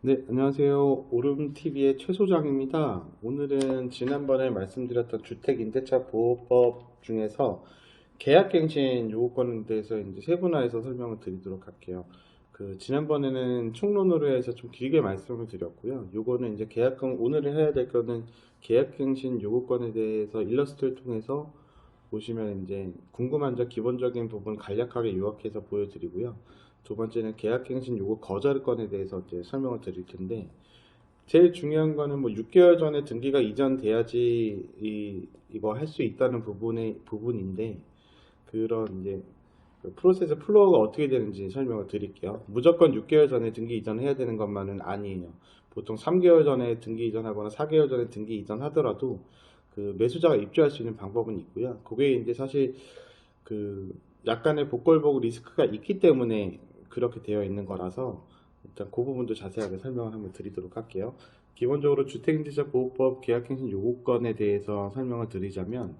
네, 안녕하세요. 오름TV의 최 소장입니다. 오늘은 지난번에 말씀드렸던 주택임대차 보호법 중에서 계약갱신 요구권에 대해서 이제 세분화해서 설명을 드리도록 할게요. 그 지난번에는 총론으로 해서 좀 길게 말씀을 드렸고요. 요거는 이제 계약갱 오늘 해야 될 거는 계약갱신 요구권에 대해서 일러스트를 통해서 보시면 이제 궁금한 점 기본적인 부분 간략하게 요약해서 보여드리고요. 두 번째는 계약갱신 요구 거절권에 대해서 이제 설명을 드릴 텐데 제일 중요한 거는 뭐 6개월 전에 등기가 이전돼야지 이, 이거 할 수 있다는 부분의 부분인데 그런 이제 그 프로세스 플로어가 어떻게 되는지 설명을 드릴게요. 무조건 6개월 전에 등기 이전해야 되는 것만은 아니에요. 보통 3개월 전에 등기 이전하거나 4개월 전에 등기 이전하더라도 그 매수자가 입주할 수 있는 방법은 있고요. 그게 이제 사실 그 약간의 복골복 리스크가 있기 때문에 그렇게 되어 있는 거라서 일단 그 부분도 자세하게 설명을 한번 드리도록 할게요. 기본적으로 주택임대차 보호법 계약갱신 요구권에 대해서 설명을 드리자면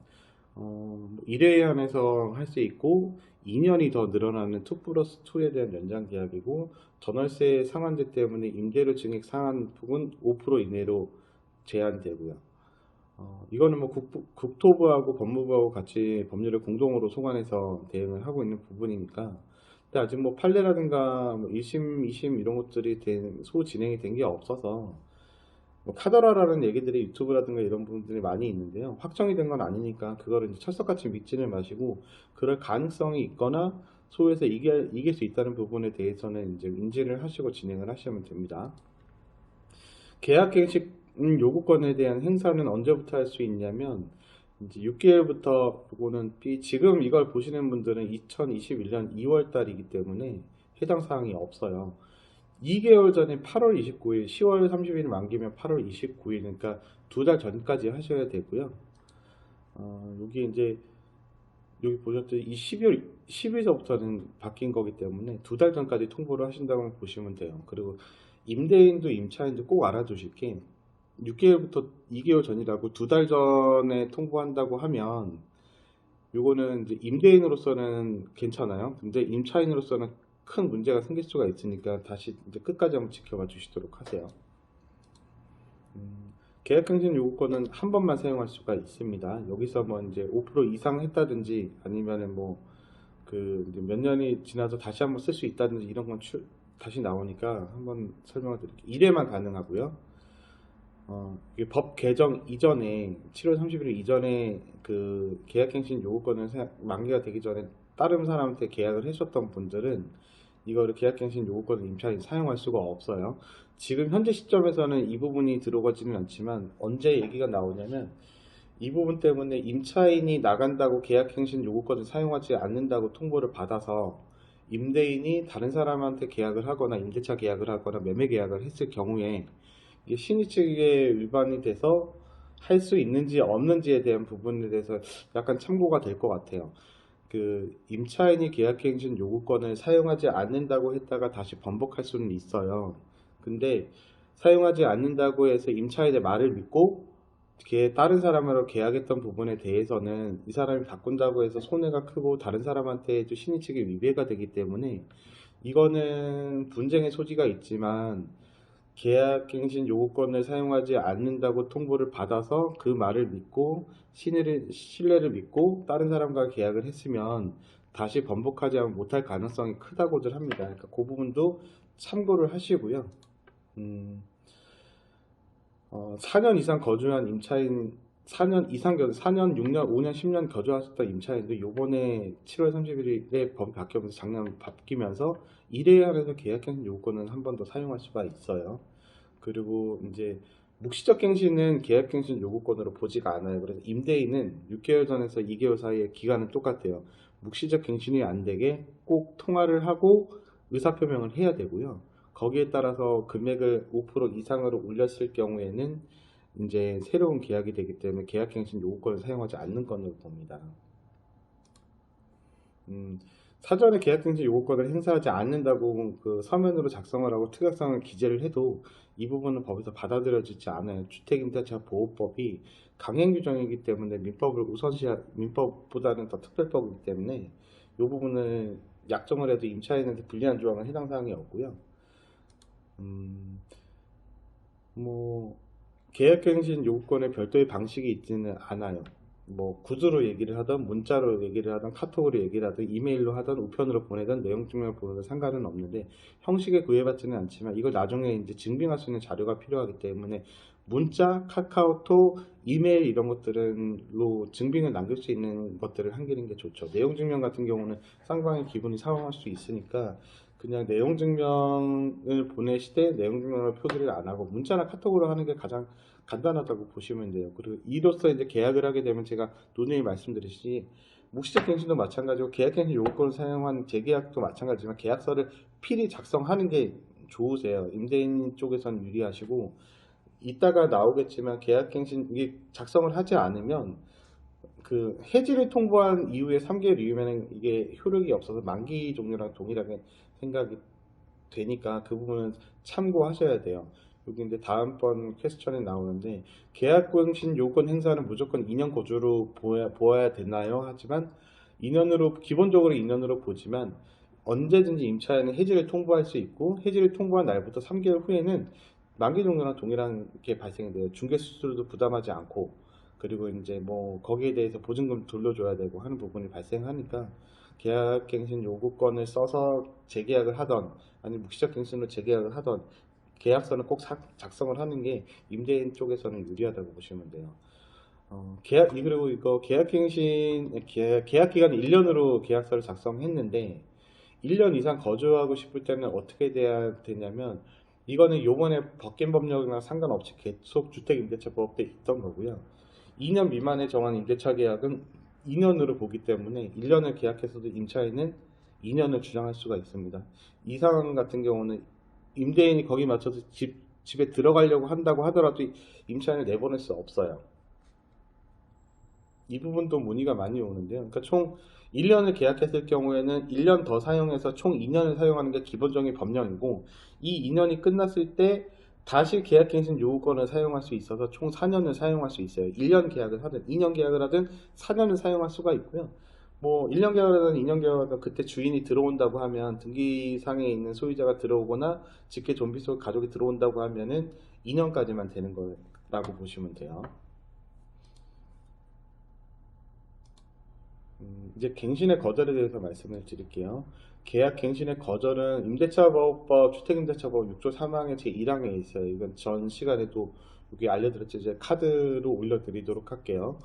어, 1회에 한해서 할 수 있고 2년이 더 늘어나는 2 플러스 2에 대한 연장 계약이고 전월세 상한제 때문에 임대료 증액 상한폭은 5% 이내로 제한되고요. 어, 이거는 뭐 국부, 국토부하고 법무부하고 같이 법률을 공동으로 소관해서 대응을 하고 있는 부분이니까 근데 아직 뭐 판례라든가 뭐 1심, 2심 이런 것들이 된, 소 진행이 된 게 없어서 뭐 카더라라는 얘기들이 유튜브라든가 이런 부분들이 많이 있는데요. 확정이 된 건 아니니까 그거를 이제 철석같이 믿지는 마시고 그럴 가능성이 있거나 소에서 이길, 이길 수 있다는 부분에 대해서는 이제 인지를 하시고 진행을 하시면 됩니다. 계약갱식 음, 요구권에 대한 행사는 언제부터 할 수 있냐면 이제 6개월부터 요거는 비- 지금 이걸 보시는 분들은 2021년 2월 달이기 때문에 해당 사항이 없어요. 2개월 전에 8월 29일, 10월 30일 만기면 8월 29일, 그러니까 두 달 전까지 하셔야 되고요. 어, 여기 이제 여기 보셨듯이 이 12월 10일서부터는 바뀐 거기 때문에 두 달 전까지 통보를 하신다고 보시면 돼요. 그리고 임대인도 임차인도 꼭 알아두실 게 6개월부터 2개월 전이라고 두 달 전에 통보한다고 하면 요거는 이제 임대인으로서는 괜찮아요. 근데 임차인으로서는 큰 문제가 생길 수가 있으니까 다시 이제 끝까지 한번 지켜봐 주시도록 하세요. 음, 계약갱신 요구권은 한 번만 사용할 수가 있습니다. 여기서 뭐 이제 5% 이상 했다든지 아니면은 뭐 그 몇 년이 지나서 다시 한번 쓸 수 있다든지 이런 건 추- 다시 나오니까 한번 설명을 드릴게요. 1회만 가능하고요. 어, 법 개정 이전에 7월 30일 이전에 그 계약갱신 요구권을 사- 만기가 되기 전에 다른 사람한테 계약을 해줬던 분들은 이거를 계약갱신 요구권을 임차인 사용할 수가 없어요. 지금 현재 시점에서는 이 부분이 들어가지는 않지만 언제 얘기가 나오냐면 이 부분 때문에 임차인이 나간다고 계약갱신 요구권을 사용하지 않는다고 통보를 받아서 임대인이 다른 사람한테 계약을 하거나 임대차 계약을 하거나 매매 계약을 했을 경우에 신의 측에 위반이 돼서 할 수 있는지 없는지에 대한 부분에 대해서 약간 참고가 될 것 같아요. 그 임차인이 계약갱신 요구권을 사용하지 않는다고 했다가 다시 번복할 수는 있어요. 근데 사용하지 않는다고 해서 임차인의 말을 믿고 걔 다른 사람으로 계약했던 부분에 대해서는 이 사람이 바꾼다고 해서 손해가 크고 다른 사람한테도 신의 측에 위배가 되기 때문에 이거는 분쟁의 소지가 있지만 계약갱신 요구권을 사용하지 않는다고 통보를 받아서 그 말을 믿고 신뢰를, 신뢰를 믿고 다른 사람과 계약을 했으면 다시 번복하지 못할 가능성이 크다고들 합니다. 그러니까 그 부분도 참고를 하시고요. 음, 어, 4년 이상 거주한 임차인 4년 이상 겨 4년, 6년, 5년, 10년 거주하셨던 임차인도 요번에 7월 31일에 법이 바뀌면서 작년 바뀌면서 1회 안에서 계약갱신 요구권은 한 번 더 사용할 수가 있어요. 그리고 이제 묵시적 갱신은 계약갱신 요구권으로 보지가 않아요. 그래서 임대인은 6개월 전에서 2개월 사이에 기간은 똑같아요. 묵시적 갱신이 안 되게 꼭 통화를 하고 의사표명을 해야 되고요. 거기에 따라서 금액을 5% 이상으로 올렸을 경우에는 이제 새로운 계약이 되기 때문에 계약갱신 요구권을 사용하지 않는 건으로 봅니다. 음, 사전에 계약갱신 요구권을 행사하지 않는다고 그 서면으로 작성을 하고 특약상을 기재를 해도 이 부분은 법에서 받아들여지지 않아요. 주택임대차 보호법이 강행 규정이기 때문에 민법을 우선시하 민법보다는 더 특별법이기 때문에 이 부분을 약정을 해도 임차인한테 불리한 조항은 해당 사항이 없고요. 음, 뭐 계약갱신 요구권에 별도의 방식이 있지는 않아요. 뭐 구두로 얘기를 하던 문자로 얘기를 하던 카톡으로 얘기를 하던 이메일로 하던 우편으로 보내던 내용 증명을 보내든 상관은 없는데 형식에 구애받지는 않지만 이걸 나중에 이제 증빙할 수 있는 자료가 필요하기 때문에 문자, 카카오톡, 이메일 이런 것들은로 증빙을 남길 수 있는 것들을 남기는 게 좋죠. 내용 증명 같은 경우는 쌍방의 기분이 상황할 수 있으니까 그냥 내용 증명을 보내시되 내용 증명을 표기를 안 하고 문자나 카톡으로 하는 게 가장 간단하다고 보시면 돼요. 그리고 이로써 이제 계약을 하게 되면 제가 논의에 말씀드렸듯이 묵시적 갱신도 마찬가지고 계약갱신 요구권을 사용한 재계약도 마찬가지지만 계약서를 필히 작성하는 게 좋으세요. 임대인 쪽에서는 유리하시고 이따가 나오겠지만 계약갱신 이게 작성을 하지 않으면 그 해지를 통보한 이후에 3개월 이후에는 이게 효력이 없어서 만기 종료랑 동일하게 생각이 되니까 그 부분은 참고하셔야 돼요. 여기 이제 다음번 퀘스천에 나오는데 계약갱신 요건 행사는 무조건 2년 거주로 보아야, 보아야 되나요? 하지만 2년으로 기본적으로 2년으로 보지만 언제든지 임차인은 해지를 통보할 수 있고 해지를 통보한 날부터 3개월 후에는 만기 종료랑 동일한 게 발생이 돼요. 중개 수수료도 부담하지 않고 그리고 이제 뭐 거기에 대해서 보증금 돌려줘야 되고 하는 부분이 발생하니까 계약갱신 요구권을 써서 재계약을 하던 아니 묵시적 갱신으로 재계약을 하던 계약서는 꼭 사- 작성을 하는 게 임대인 쪽에서는 유리하다고 보시면 돼요. 어, 계약 이 그리고 이거 계약갱신 계약, 계약 기간 1년으로 계약서를 작성했는데 1년 이상 거주하고 싶을 때는 어떻게 돼야 되냐면 이거는 요번에 바뀐 법령이랑 상관없이 계속 주택임대차법에 있던 거고요. 2년 미만에 정한 임대차 계약은 2년으로 보기 때문에 1년을 계약해서도 임차인은 2년을 주장할 수가 있습니다. 이 상황 같은 경우는 임대인이 거기 맞춰서 집, 집에 들어가려고 한다고 하더라도 임차인을 내보낼 수 없어요. 이 부분도 문의가 많이 오는데요. 그러니까 총 1년을 계약했을 경우에는 1년 더 사용해서 총 2년을 사용하는 게 기본적인 법령이고 이 2년이 끝났을 때 다시 계약갱신 요구권을 사용할 수 있어서 총 4년을 사용할 수 있어요. 1년 계약을 하든 2년 계약을 하든 4년을 사용할 수가 있고요. 뭐 1년 계약을 하든 2년 계약을 하든 그때 주인이 들어온다고 하면 등기상에 있는 소유자가 들어오거나 직계 좀비 속 가족이 들어온다고 하면은 2년까지만 되는 거라고 보시면 돼요. 음, 이제 갱신의 거절에 대해서 말씀을 드릴게요. 계약 갱신의 거절은 임대차보호법, 주택임대차법 6조 3항의 제1항에 있어요. 이건 전 시간에도 여기 알려드렸죠. 이제 카드로 올려드리도록 할게요.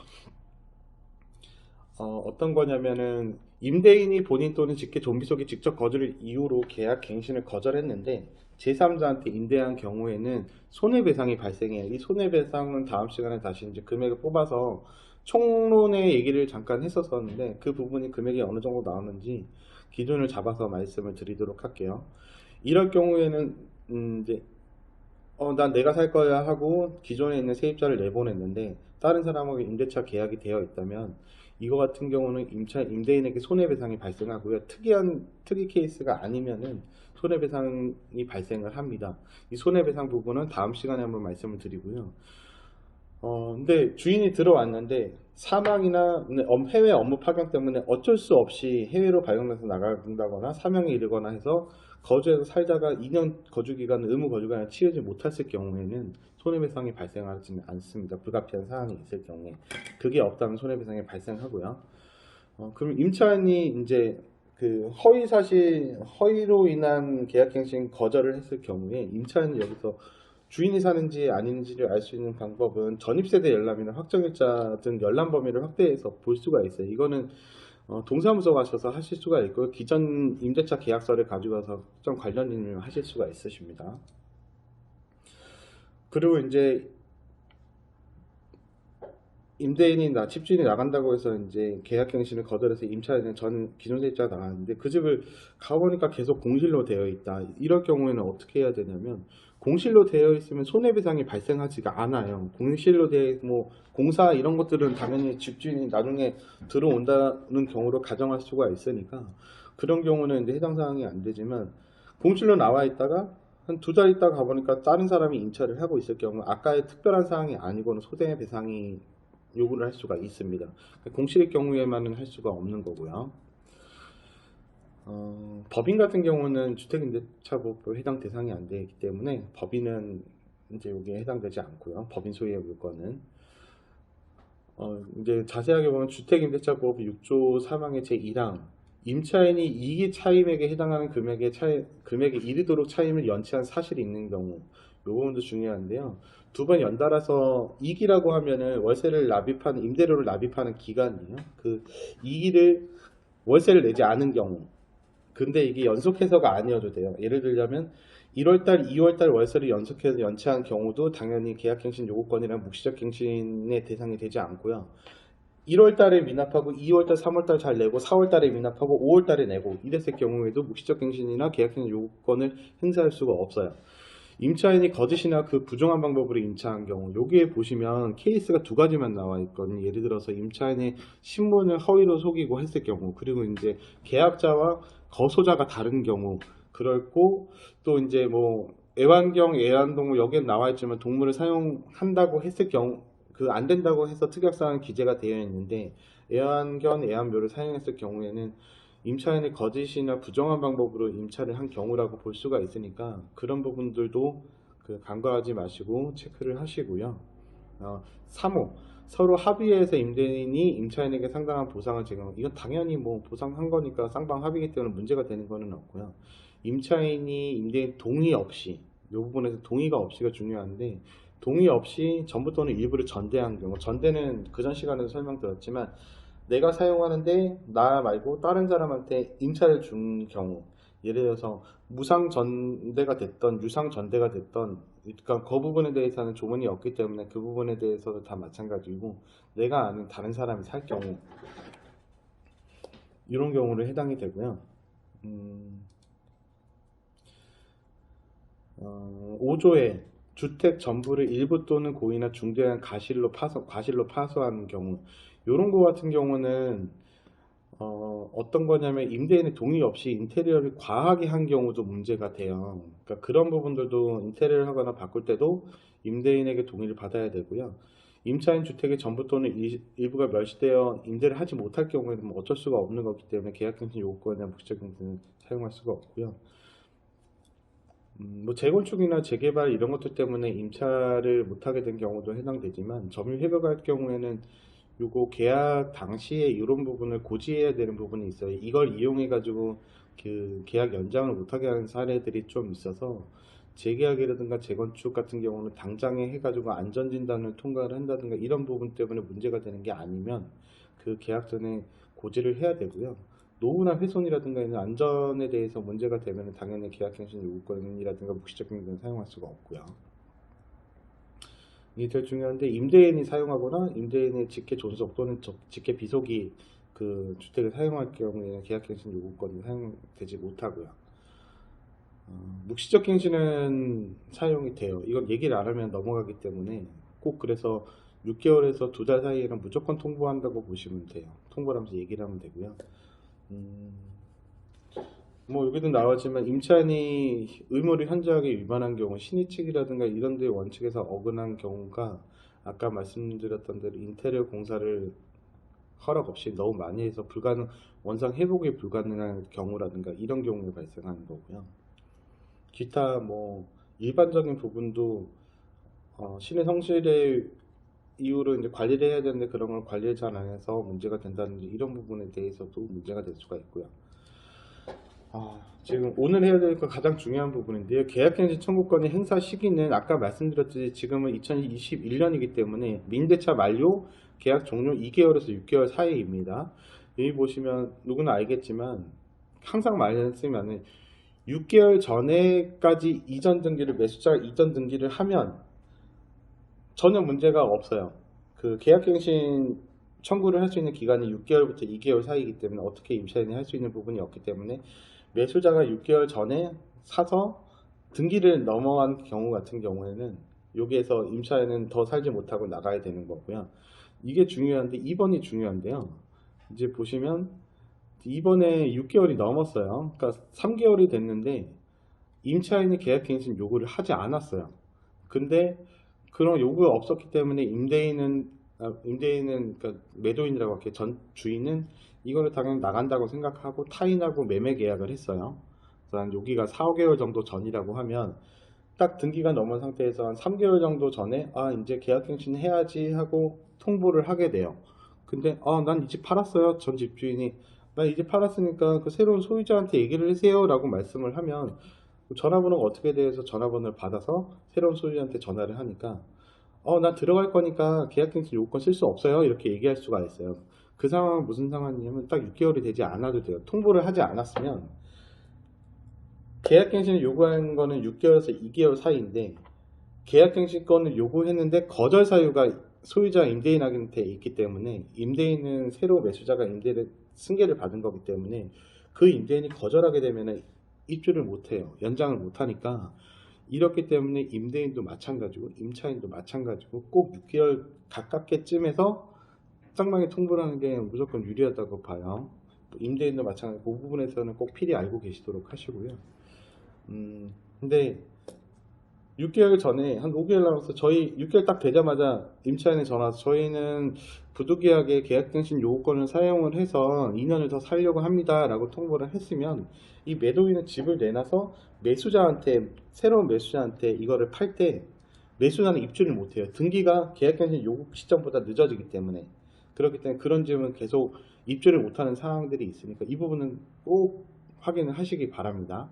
어, 떤 거냐면은 임대인이 본인 또는 직계 좀비 속이 직접 거주를 이유로 계약 갱신을 거절했는데 제3자한테 임대한 경우에는 손해배상이 발생해요. 이 손해배상은 다음 시간에 다시 이제 금액을 뽑아서 총론의 얘기를 잠깐 했었었는데 그 부분이 금액이 어느 정도 나오는지 기준을 잡아서 말씀을 드리도록 할게요. 이럴 경우에는 음, 이제 어, 난 내가 살 거야 하고 기존에 있는 세입자를 내보냈는데 다른 사람하고 임대차 계약이 되어 있다면 이거 같은 경우는 임차 임대인에게 손해배상이 발생하고요. 특이한 특이 케이스가 아니면은 손해배상이 발생을 합니다. 이 손해배상 부분은 다음 시간에 한번 말씀을 드리고요. 어, 근데 주인이 들어왔는데 사망이나 업- 해외 업무 파견 때문에 어쩔 수 없이 해외로 발령나서 나간다거나 사명에 이르거나 해서 거주해서 살다가 2년 거주 기간을 의무 거주 기간을 치르지 못했을 경우에는 손해배상이 발생하지는 않습니다. 불가피한 사항이 있을 경우에 그게 없다면 손해배상이 발생하고요. 어, 그럼 임차인이 이제 그 허위 사실 허위로 인한 계약갱신 거절을 했을 경우에 임차인은 여기서 주인이 사는지 아닌지를 알 수 있는 방법은 전입세대 열람이나 확정일자 등 열람 범위를 확대해서 볼 수가 있어요. 이거는 어, 동사무소 가셔서 하실 수가 있고 기존 임대차 계약서를 가지고 와서 좀 관련 일을 하실 수가 있으십니다. 그리고 이제 임대인이 나 집주인이 나간다고 해서 이제 계약갱신을 거절해서 임차인은 전 기존 세입자가 나갔는데 그 집을 가보니까 계속 공실로 되어 있다. 이럴 경우에는 어떻게 해야 되냐면 공실로 되어 있으면 손해배상이 발생하지가 않아요. 공실로 되어 뭐 공사 이런 것들은 당연히 집주인이 나중에 들어온다는 경우로 가정할 수가 있으니까 그런 경우는 이제 해당 사항이 안 되지만 공실로 나와 있다가 한 두 달 있다가 가보니까 다른 사람이 임차를 하고 있을 경우 아까의 특별한 사항이 아니고는 손해배상이 요구를 할 수가 있습니다. 공실의 경우에만은 할 수가 없는 거고요. 어, 법인 같은 경우는 주택임대차법에 해당 대상이 안 되기 때문에 법인은 이제 여기에 해당되지 않고요. 법인 소유의 물건은 어, 이제 자세하게 보면 주택임대차법 6조 3항의 제1항 임차인이 이익 차임액에 해당하는 금액의 차이, 금액에 이르도록 차임을 연체한 사실이 있는 경우 이 부분도 중요한데요. 두 번 연달아서 이익이라고 하면은 월세를 납입하는 임대료를 납입하는 기간이에요. 그 이익을 월세를 내지 않은 경우 근데 이게 연속해서가 아니어도 돼요. 예를 들자면 1월달, 2월달 월세를 연속해서 연체한 경우도 당연히 계약갱신 요구권이랑 묵시적 갱신의 대상이 되지 않고요. 1월달에 미납하고 2월달, 3월달 잘 내고 4월달에 미납하고 5월달에 내고 이랬을 경우에도 묵시적 갱신이나 계약갱신 요구권을 행사할 수가 없어요. 임차인이 거짓이나 그 부정한 방법으로 임차한 경우 여기에 보시면 케이스가 두 가지만 나와 있거든요. 예를 들어서 임차인의 신문을 허위로 속이고 했을 경우 그리고 이제 계약자와 거소자가 다른 경우 그렇고 또 이제 뭐 애완경, 애완동물 여기에 나와 있지만 동물을 사용한다고 했을 경우 그 안 된다고 해서 특약사항 기재가 되어 있는데 애완견, 애완묘를 사용했을 경우에는 임차인의 거짓이나 부정한 방법으로 임차를 한 경우라고 볼 수가 있으니까 그런 부분들도 그 간과하지 마시고 체크를 하시고요. 어, 3호 서로 합의해서 임대인이 임차인에게 상당한 보상을 제공. 이건 당연히 뭐 보상한 거니까 쌍방 합의기 때문에 문제가 되는 거는 없고요. 임차인이 임대인 동의 없이 이 부분에서 동의가 없이가 중요한데 동의 없이 전부 또는 일부를 전대한 경우 전대는 그전 시간에도 설명드렸지만 내가 사용하는데 나 말고 다른 사람한테 임차를 준 경우 예를 들어서 무상 전대가 됐던 유상 전대가 됐던 그러니까 그 부분에 대해서는 조문이 없기 때문에 그 부분에 대해서도 다 마찬가지고 내가 아는 다른 사람이 살 경우 이런 경우를 해당이 되고요. 음, 어, 5조에 주택 전부를 일부 또는 고의나 중대한 가실로 파손, 과실로 파손하는 경우 이런 거 같은 경우는 어, 어떤 거냐면 임대인의 동의 없이 인테리어를 과하게 한 경우도 문제가 돼요. 그러니까 그런 부분들도 인테리어를 하거나 바꿀 때도 임대인에게 동의를 받아야 되고요. 임차인 주택의 전부 또는 일- 일부가 멸시되어 임대를 하지 못할 경우에는 뭐 어쩔 수가 없는 거기 때문에 계약갱신 요구권이나 묵시적갱신을 사용할 수가 없고요. 음, 뭐 재건축이나 재개발 이런 것들 때문에 임차를 못하게 된 경우도 해당되지만 점유 해결할 경우에는 요거 계약 당시에 이런 부분을 고지해야 되는 부분이 있어요. 이걸 이용해 가지고 그 계약 연장을 못하게 하는 사례들이 좀 있어서 재계약이라든가 재건축 같은 경우는 당장에 해가지고 안전진단을 통과를 한다든가 이런 부분 때문에 문제가 되는 게 아니면 그 계약 전에 고지를 해야 되고요. 노후나 훼손이라든가 이런 안전에 대해서 문제가 되면 당연히 계약갱신 요구권이라든가 묵시적 행위는 사용할 수가 없고요. 이게 제일 중요한데 임대인이 사용하거나 임대인의 직계 존속 또는 저- 직계 비속이 그 주택을 사용할 경우에는 계약갱신 요구권이 사용되지 못하고요. 어, 묵시적 갱신은 사용이 돼요. 이건 얘기를 안 하면 넘어가기 때문에 꼭 그래서 6개월에서 두 달 사이에는 무조건 통보한다고 보시면 돼요. 통보를 하면서 얘기를 하면 되고요. 음, 뭐 여기도 나왔지만 임차인이 의무를 현저하게 위반한 경우 신의칙이라든가 이런 데 원칙에서 어긋난 경우가 아까 말씀드렸던 대로 인테리어 공사를 허락 없이 너무 많이 해서 불가능 원상 회복이 불가능한 경우라든가 이런 경우에 발생하는 거고요. 기타 뭐 일반적인 부분도 어, 신의 성실의 이유로 이제 관리를 해야 되는데 그런 걸 관리를 잘 안 해서 문제가 된다든지 이런 부분에 대해서도 문제가 될 수가 있고요. 아, 지금 오늘 해야 될건 가장 중요한 부분인데요. 계약갱신 청구권의 행사 시기는 아까 말씀드렸듯이 지금은 2021년이기 때문에 민대차 만료 계약 종료 2개월에서 6개월 사이입니다. 여기 보시면 누구나 알겠지만 항상 말씀하는 6개월 전에까지 이전 등기를 매수자 이전 등기를 하면 전혀 문제가 없어요. 그 계약갱신 청구를 할 수 있는 기간이 6개월부터 2개월 사이이기 때문에 어떻게 임차인이 할 수 있는 부분이 없기 때문에 매수자가 6개월 전에 사서 등기를 넘어간 경우 같은 경우에는 여기에서 임차인은 더 살지 못하고 나가야 되는 거고요. 이게 중요한데 2번이 중요한데요. 이제 보시면 이번에 6개월이 넘었어요. 그러니까 3개월이 됐는데 임차인이 계약갱신 요구를 하지 않았어요. 근데 그런 요구가 없었기 때문에 임대인은 아, 임대인은 그러니까 매도인이라고 할게요. 전 주인은 이거를 당연히 나간다고 생각하고 타인하고 매매 계약을 했어요. 그래서 한 여기가 4, 5개월 정도 전이라고 하면 딱 등기가 넘은 상태에서 한 3개월 정도 전에 아 이제 계약갱신 해야지 하고 통보를 하게 돼요. 근데 아난 이 집 팔았어요. 전 집주인이 나이집 팔았으니까 그 새로운 소유자한테 얘기를 해세요 라고 말씀을 하면 전화번호가 어떻게 돼서 전화번호를 받아서 새로운 소유자한테 전화를 하니까 어나 들어갈 거니까 계약갱신 요건 쓸 수 없어요 이렇게 얘기할 수가 있어요. 그 상황은 무슨 상황이냐면 딱 6개월이 되지 않아도 돼요. 통보를 하지 않았으면 계약갱신을 요구한 거는 6개월에서 2개월 사이인데 계약갱신권을 요구했는데 거절 사유가 소유자 임대인한테 있기 때문에 임대인은 새로 매수자가 임대를 승계를 받은 거기 때문에 그 임대인이 거절하게 되면 입주를 못해요. 연장을 못하니까 이렇기 때문에 임대인도 마찬가지고 임차인도 마찬가지고 꼭 6개월 가깝게쯤에서 쌍방에 통보를 하는 게 무조건 유리하다고 봐요. 임대인도 마찬가지고 그 부분에서는 꼭 필히 알고 계시도록 하시고요. 음, 근데 6개월 전에 한 5개월 남아서 저희 6개월 딱 되자마자 임차인에 전화 와서 저희는 부득이하게 계약갱신 요구권을 사용을 해서 2년을 더 살려고 합니다 라고 통보를 했으면 이 매도인은 집을 내놔서 매수자한테 새로운 매수자한테 이거를 팔 때 매수자는 입주를 못해요 등기가 계약갱신 요구 시점보다 늦어지기 때문에 그렇기 때문에 그런 집은 계속 입주를 못하는 상황들이 있으니까 이 부분은 꼭 확인을 하시기 바랍니다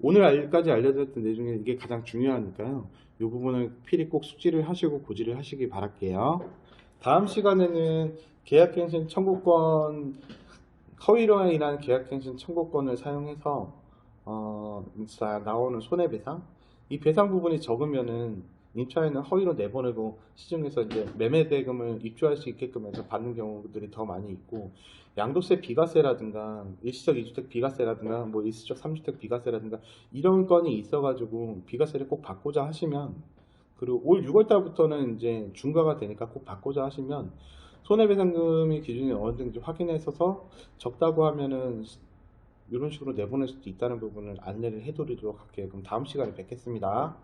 오늘까지 알려드렸던 내용 중에 이게 가장 중요하니까요. 이 부분을 필히 꼭 숙지를 하시고 고지를 하시기 바랄게요. 다음 시간에는 계약갱신 청구권 허위로인이라는 계약갱신 청구권을 사용해서 어, 자, 나오는 손해배상 이 배상 부분이 적으면은 임차인은 허위로 내보내고 시중에서 이제 매매 대금을 입주할 수 있게끔 해서 받는 경우들이 더 많이 있고 양도세 비과세라든가 일시적 2주택 비과세라든가 뭐 일시적 3주택 비과세라든가 이런 건이 있어가지고 비과세를 꼭 받고자 하시면 그리고 올 6월 달부터는 이제 중과가 되니까 꼭 받고자 하시면 손해배상금의 기준이 어느 정도 확인해서서 적다고 하면은 이런 식으로 내보낼 수도 있다는 부분을 안내를 해드리도록 할게요. 그럼 다음 시간에 뵙겠습니다.